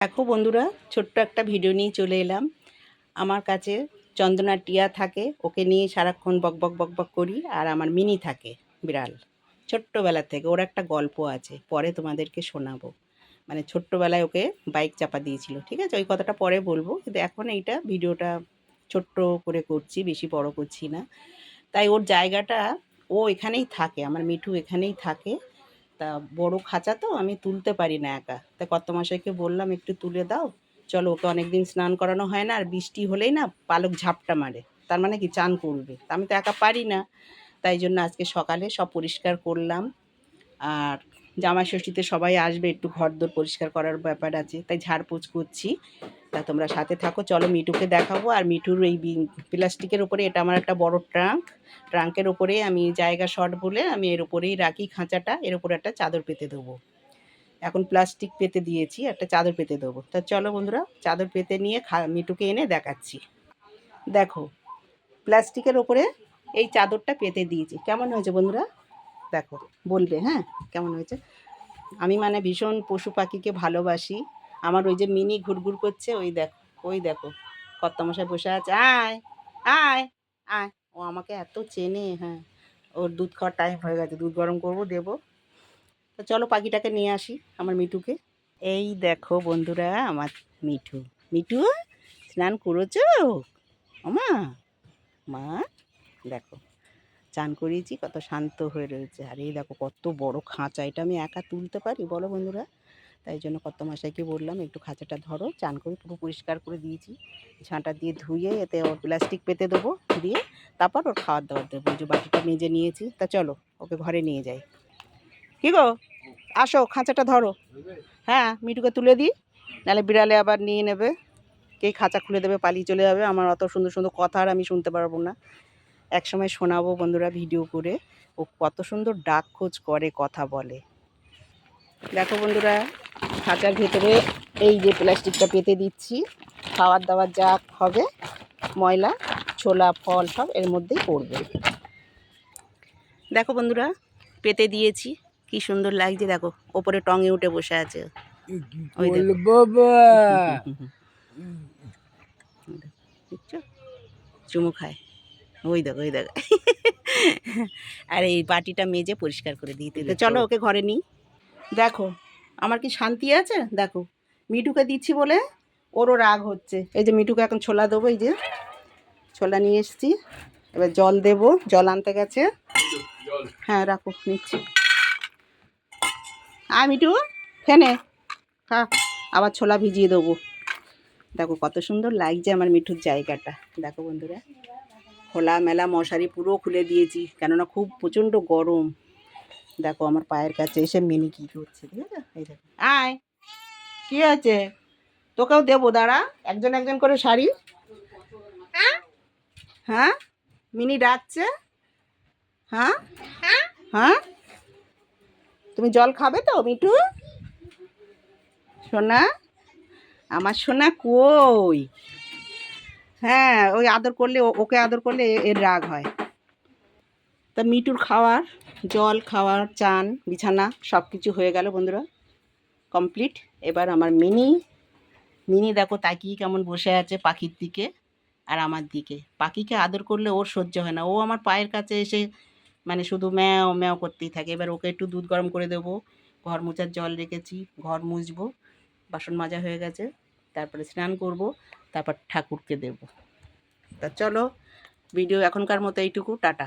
দেখো বন্ধুরা, ছোট্ট একটা ভিডিও নিয়ে চলে এলাম। আমার কাছে চন্দনা টিয়া থাকে, ওকে নিয়ে সারাক্ষণ বক বক বক বক করি, আর আমার মিনি থাকে, বিড়াল। ছোট্টবেলা থেকে ওর একটা গল্প আছে, পরে তোমাদেরকে শোনাবো। মানে ছোট্টবেলায় ওকে বাইক চাপা দিয়েছিল, ঠিক আছে? ওই কথাটা পরে বলব। কিন্তু এখন এইটা ভিডিওটা ছোট্ট করে করছি, বেশি বড় করছি না। তাই ওর জায়গাটা, ও এখানেই থাকে, আমার মিঠু এখানেই থাকে। তা বড় খাঁচা তো, আমি তুলতে পারি না একা। তা কত মশাইকে বললাম, একটু তুলে দাও। চলো, ওকে অনেকদিন স্নান করানো হয় না, আর বৃষ্টি হলেই না পালক ঝাপটা মারে। তার মানে কি, চান করবে। আমি তো একা পারি না। তাই জন্য আজকে সকালে সব পরিষ্কার করলাম। আর জামাই ষষ্ঠীতে সবাই আসবে, একটু ঘর দোর পরিষ্কার করার ব্যাপার আছে। তাই ঝাড়পোছ করছি। তা তোমরা সাথে থাকো। চলো মিঠুকে দেখাবো। আর মিঠুর এই প্লাস্টিকের উপরে, এটা আমার একটা বড় ট্রাঙ্ক। ট্রাঙ্কের ওপরে আমি জায়গা শর্ট বলে আমি এর উপরেই রাখি খাঁচাটা। এর উপরে একটা চাদর পেতে দেবো। এখন প্লাস্টিক পেতে দিয়েছি, একটা চাদর পেতে দেবো। তা চলো বন্ধুরা, চাদর পেতে নিয়ে খা, মিঠুকে এনে দেখাচ্ছি। দেখো, প্লাস্টিকের ওপরে এই চাদরটা পেতে দিয়েছি। কেমন হয়েছে বন্ধুরা? দেখো, বলবে হ্যাঁ কেমন হয়েছে? আমি মানে ভীষণ পশু পাখিকে ভালোবাসি। আমার ওই যে মিনি ঘুরঘুর করছে, ওই দেখো ওই দেখো, কর্তামশাই বসে আছে, আয় আয় আয়। ও আমাকে এত চেনে হ্যাঁ ওর দুধ খাওয়ার টাইম হয়ে গেছে, দুধ গরম করব, দেবো। তো চলো পাখিটাকে নিয়ে আসি, আমার মিঠুকে। এই দেখো বন্ধুরা, আমার মিঠু। মিঠু, স্নান করেছ? ওমা, মা, দেখো। চান করিয়েছি, কত শান্ত হয়ে রয়েছে। আর, এই দেখো কত বড় খাঁচা, এটা আমি একা তুলতে পারি? বলো বন্ধুরা। তাই জন্য কত মশাইকে বললাম, একটু খাঁচাটা ধরো, চান করে পুরো পরিষ্কার করে দিয়েছি। ঝাঁটা দিয়ে ধুয়ে এতে ওর প্লাস্টিক পেতে দেবো, দিয়ে তারপর ওর খাওয়ার দাওয়ার দেবো। যে বাটিটা মেজে নিয়েছি, তা চলো, ওকে ঘরে নিয়ে যাই। কি গো? আসো, খাঁচাটা ধরো। হ্যাঁ মিঠুকে তুলে দিই নাহলে বিড়ালে আবার নিয়ে নেবে। কে খাঁচা খুলে দেবে, পালিয়ে চলে যাবে। আমার অত সুন্দর সুন্দর কথা আর আমি শুনতে পারব না। একসময় শোনাবো বন্ধুরা ভিডিও করে। ও কত সুন্দর ডাক খোঁজ করে কথা বলে। দেখো বন্ধুরা খাঁচার ভেতরে এই যে প্লাস্টিকটা পেতে দিচ্ছি। খাওয়ার দাওয়ার যা হবে ময়লা ছোলা ফল সব এর মধ্যেই পড়বে। দেখো বন্ধুরা পেতে দিয়েছি। কি সুন্দর লাগছে দেখো ওপরে টঙে উঠে বসে আছে। ওই চুমু খায়। ওই দেখো ওই দেখো। আর এই বাটিটা মেজে পরিষ্কার করে দিতে তো চলো ওকে ঘরে নিই। দেখো আমার কি শান্তি আছে? দেখো মিঠুকে দিচ্ছি বলে ওরও রাগ হচ্ছে। এই যে মিঠুকে এখন ছোলা দেবো এই যে ছোলা নিয়ে এসছি। এবার জল দেব জল আনতে গেছে। হ্যাঁ রাখো নিচ্ছি। আ মিঠু ফেনে খা আবার ছোলা ভিজিয়ে দেবো। দেখো কত সুন্দর লাগছে আমার মিঠুর জায়গাটা। দেখো বন্ধুরা। খোলা মেলা মশারি পুরো খুলে দিয়েছি কেননা খুব প্রচণ্ড গরম। দেখো আমার পায়ের কাছে এসে মিনি কী করছে ঠিক আছে? এই দেখো। আয় কী আছে তোকেও দেবো দাঁড়া। একজন একজন করে শাড়ি। হ্যাঁ? মিনি ডাকছে। হ্যাঁ? হ্যাঁ? তুমি জল খাবে তো মিঠু? সোনা? আমার সোনা কই? হ্যাঁ ওই আদর করলে ওকে আদর করলে এর রাগ হয়। তা মিটুর খাওয়ার, জল খাওয়ার, চান, বিছানা সব কিছু হয়ে গেল বন্ধুরা। কমপ্লিট। এবার আমার মিনি মিনি দেখো তাকিয়ে কেমন বসে আছে পাখির দিকে আর আমার দিকে। পাখিকে আদর করলে ওর সহ্য হয় না। ও আমার পায়ের কাছে এসে মানে শুধু ম্যাও ম্যাও করতেই থাকে। এবার ওকে একটু দুধ গরম করে দেবো। ঘর মোছার জল রেখেছি, ঘর মুছবো। বাসন মাজা হয়ে গেছে। তারপরে স্নান করব। তারপর ঠাকুরকে দেব। তা চলো ভিডিও এখনকার মতো এইটুকু টাটা।